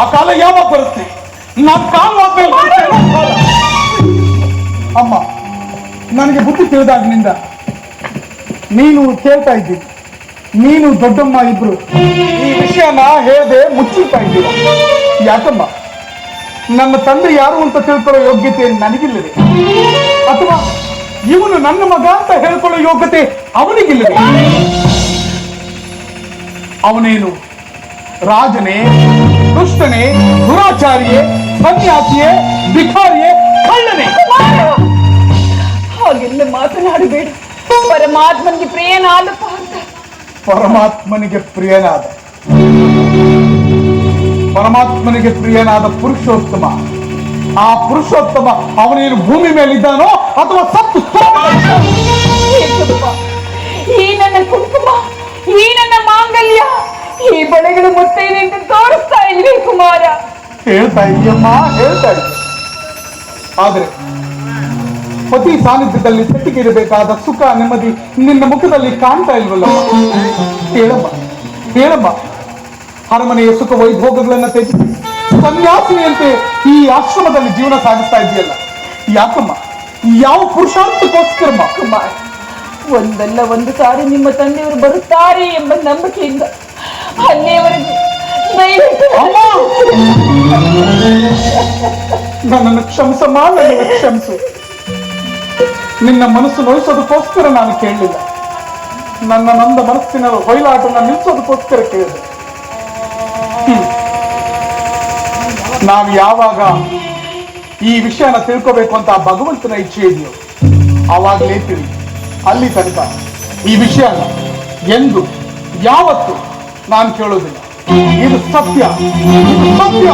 ಆ ಕಾಲ ಯಾವಾಗ ಬರುತ್ತೆ? ನಮ್ಮ ಕಾಲ. ಅಮ್ಮ, ನನಗೆ ಬುದ್ಧಿ ತಿಳಿದಾಗಿನಿಂದ ನೀನು ಕೇಳ್ತಾ ಇದ್ದೀನಿ ನೀನು ದೊಡ್ಡಮ್ಮ ಇಬ್ರು. ಈ ವಿಷಯನ ಹೇಳದೆ ಮುಚ್ಚಿಡ್ತಾ ಇದ್ದೀರ ಯಾಕಮ್ಮ? ನನ್ನ ತಂದೆ ಯಾರು ಅಂತ ತಿಳ್ಕೊಳ್ಳೋ ಯೋಗ್ಯತೆ ನನಗಿಲ್ಲದೆ. ಅಥವಾ ಇವನು ನನ್ನ ಮಗ ಅಂತ ಹೇಳ್ಕೊಳ್ಳೋ ಯೋಗ್ಯತೆ ಅವನಿಗಿಲ್ಲದೆ. ಅವನೇನು ರಾಜನೇ ದುಷ್ಟನೇ ದುರಾಚಾರಿಯೇ ಸನ್ಯಾಸಿಯೇ ಭಿಕಾರಿಯೇ ಕಳ್ಳನೇ. ಹಾಗೆಲ್ಲ ಮಾತನಾಡಬೇಡ. ಪರಮಾತ್ಮನಿಗೆ ಪ್ರಿಯನಾದ ಪರಮಾತ್ಮನಿಗೆ ಪ್ರಿಯನಾದ. ಪರಮಾತ್ಮನಿಗೆ ಪ್ರಿಯನಾದ ಪುರುಷೋತ್ತಮ. ಆ ಪುರುಷೋತ್ತಮ ಅವನೇನು ಭೂಮಿ ಮೇಲಿದ್ದಾನೋ ಅಥವಾ ಸತ್ತು ಹೇಳ್ತಾ ಇದೆಯಮ್ಮ ಹೇಳ್ತಾ ಇದ್ದ ಆದ್ರೆ, ಪತಿ ಸಾನ್ನಿಧ್ಯದಲ್ಲಿ ಸೆಟ್ಟಿಗಿರಬೇಕಾದ ಸುಖ, ನೆಮ್ಮದಿ ನಿನ್ನ ಮುಖದಲ್ಲಿ ಕಾಣ್ತಾ ಇಲ್ವಲ್ಲ ಹೇಳಮ್ಮ ಹೇಳಮ್ಮ. ಅರಮನೆಯ ಸುಖ ವೈಭೋಗಗಳನ್ನ ತ್ಯಜಿಸಿ, ಸನ್ಯಾಸಿನಿಯಂತೆ ಈ ಆಶ್ರಮದಲ್ಲಿ ಜೀವನ ಸಾಗಿಸ್ತಾ ಇದೆಯಲ್ಲ? ಯಾಕಮ್ಮ? ಯಾವ ಪುರುಷಾರ್ಥಕ್ಕೋಸ್ಕರಮ್ಮ? ಒಂದಲ್ಲ ಒಂದು ಸಾರಿ ನಿಮ್ಮ ತಂದೆಯವರು ಬರುತ್ತಾರೆ ಎಂಬ ನಂಬಿಕೆಯಿಂದ ಅಲ್ಲಿಯವರೆಗೆ ನನ್ನನ್ನು ಕ್ಷಮಿಸಮ್ಮ ನನ್ನನ್ನು ಕ್ಷಮಿಸು. ನಿನ್ನ ಮನಸ್ಸು ನೋಯಿಸೋದಕ್ಕೋಸ್ಕರ ನಾನು ಕೇಳಲಿಲ್ಲ. ನನ್ನ ನಂದ ಮನಸ್ಸಿನ ಹೊಯ್ಲಾಟನ ನಿಲ್ಲಿಸೋದಕ್ಕೋಸ್ಕರ ಕೇಳಿದೆ. ನಾವು ಯಾವಾಗ ಈ ವಿಷಯನ ತಿಳ್ಕೋಬೇಕು ಅಂತ ಭಗವಂತನ ಇಚ್ಛೆ ಇದೆಯೋ ಆವಾಗಲೇ ತಿಳಿ ಅಲ್ಲಿ ತನಕ ಈ ವಿಷಯನ ಎಂದು ಯಾವತ್ತು ನಾನು ಕೇಳೋದಿಲ್ಲ. 얘도 쌉뼈 얘도 쌉뼈